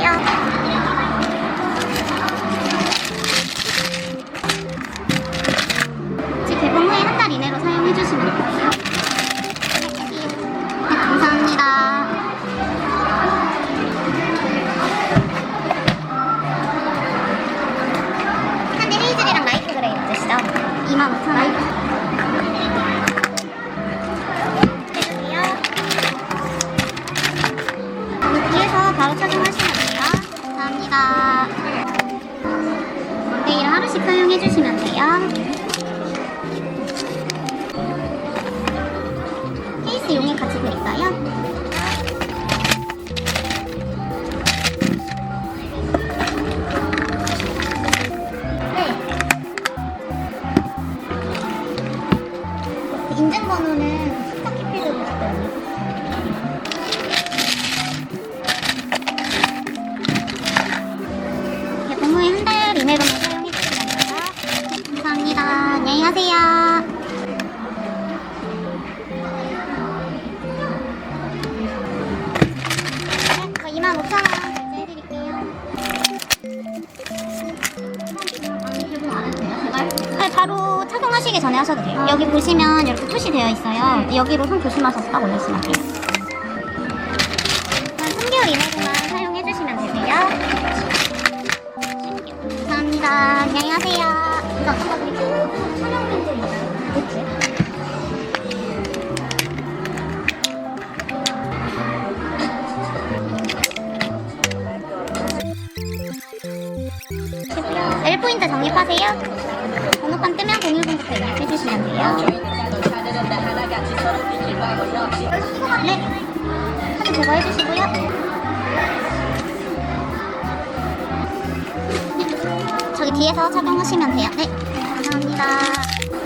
드릴 저 25,000원 결제해드릴게요. 아니, 개봉 안 해도 돼요, 제발? 네, 바로 착용하시기 전에 하셔도 돼요. 여기 보시면 이렇게 표시되어 있어요. 여기로 손 조심하셔서 딱 올리시면 돼요. 한 3개월 이내로만 사용해주시면 되세요. 감사합니다. 안녕히 드릴까요? L 포인트 적립하세요. 번호판 뜨면 010부터 연락해 주시면 돼요. 네. 카드 제거해 주시고요. 네. 저기 뒤에서 착용하시면 돼요. 네. 감사합니다.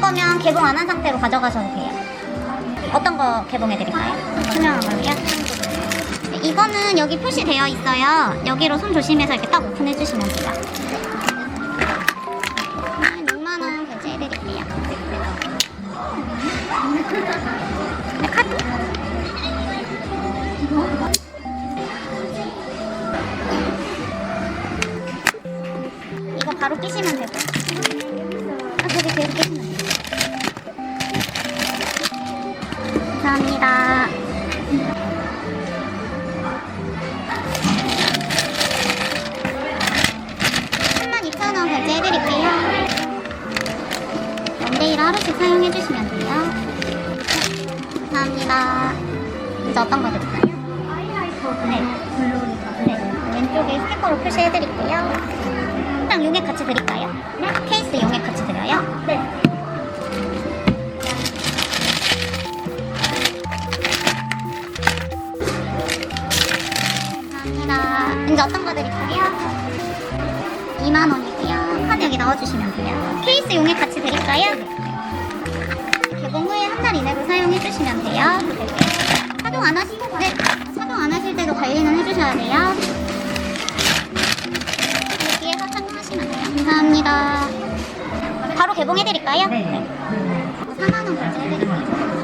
거면 개봉 안 한 상태로 가져가셔도 돼요. 어떤 거 개봉해 드릴까요? 투명한? 네, 이거는 여기 표시되어 있어요. 여기로 손 조심해서 이렇게 딱 오픈해 주시면 돼요. 네, 6만 원 결제해 드릴게요. 네, 카드. 이거 바로 끼시면 되고. 아, 저기 계속 끼시면 돼요. 감사합니다. 삼만 2천 원 결제해드릴게요. 원데이를 하루씩 사용해주시면 돼요. 감사합니다. 이제 어떤 거 드릴까요? 네, 블루. 네, 왼쪽에 스티커로 표시해드릴게요. 랑 용액 같이 드릴까요? 네. 케이스 용액 같이 드려요? 네. 2만 원이고요. 카드 여기 넣어주시면 돼요. 케이스 용액 같이 드릴까요? 개봉 후에 한 달 이내로 사용해 주시면 돼요. 사용 안 하실 네, 사용 안 하실 때도 관리는 해주셔야 돼요. 여기에서 착용하시면 돼요. 감사합니다. 바로 개봉해 드릴까요? 네. 4만 원 결제해 드릴게요.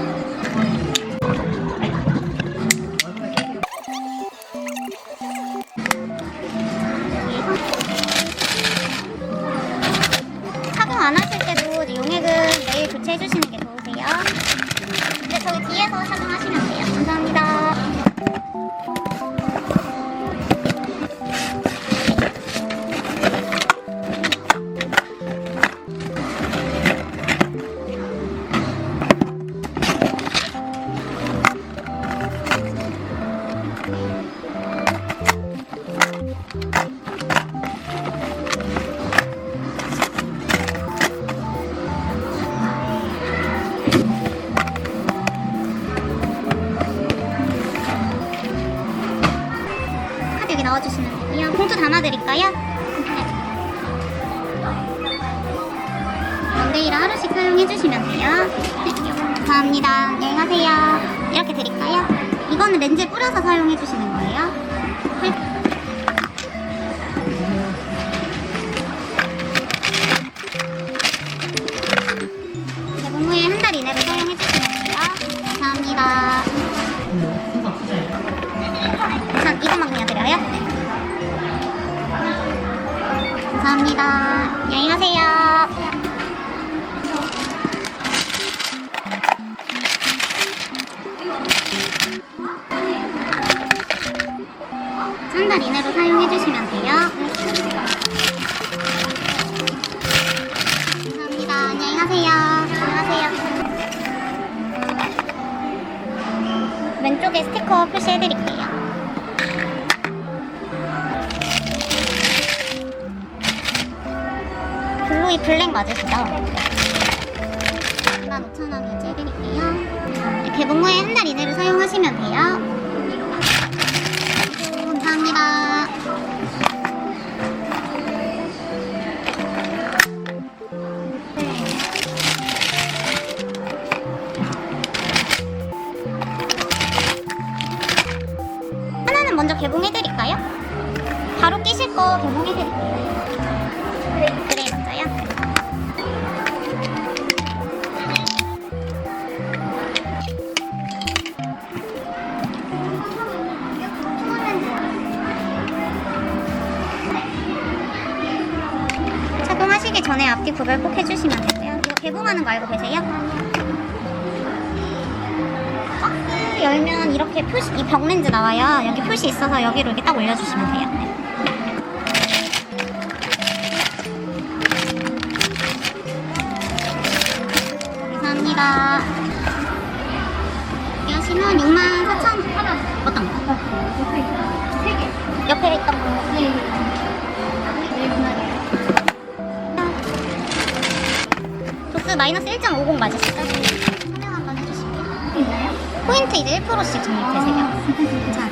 되고요. 봉투 담아드릴까요? 네. 원데이를 하루씩 사용해주시면 돼요. 네, 감사합니다. 안녕히 가세요. 이렇게 드릴까요? 이거는 렌즈에 뿌려서 사용해 주시는 거예요. 감사합니다. 안녕히 가세요. 한 달 이내로 사용해 주시면 돼요. 감사합니다. 안녕히 가세요. 안녕하세요. 왼쪽에 스티커 표시해 드릴게요. 블랙 맞으시죠? 25,000원 이제 해드릴게요. 네, 개봉 후에 한 달 이내로 사용하시면 돼요. 감사합니다. 하나는 먼저 개봉해드릴까요? 바로 끼실 거 개봉해드릴게요. 전에 앞뒤 구별 꼭 해주시면 되고요. 이거 개봉하는 거 알고 계세요? 박스 열면 이렇게 표시, 이 벽렌즈 나와요. 여기 표시 있어서 여기로 이렇게 딱 올려주시면 돼요. 50 맞으실까? 설명 한번 해주실게요. 있나요? 포인트 이제 1%씩 적립되세요. 자.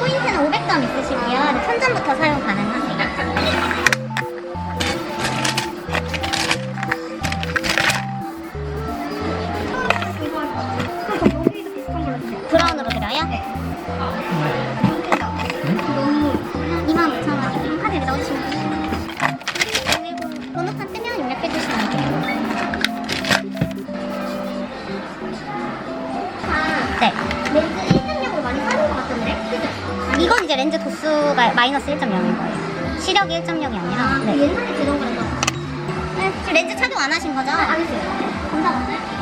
포인트는 500점 있으시고요. 선전부터 사용 가능합니다. 브라운으로 드려요? 네. 이제 렌즈 도수가 마이너스 1.0인 거예요. 시력이 1.0이 아니라. 네. 옛날에 그런 네, 지금 렌즈 착용 안 하신 거죠? 안 했어요. 감사합니다.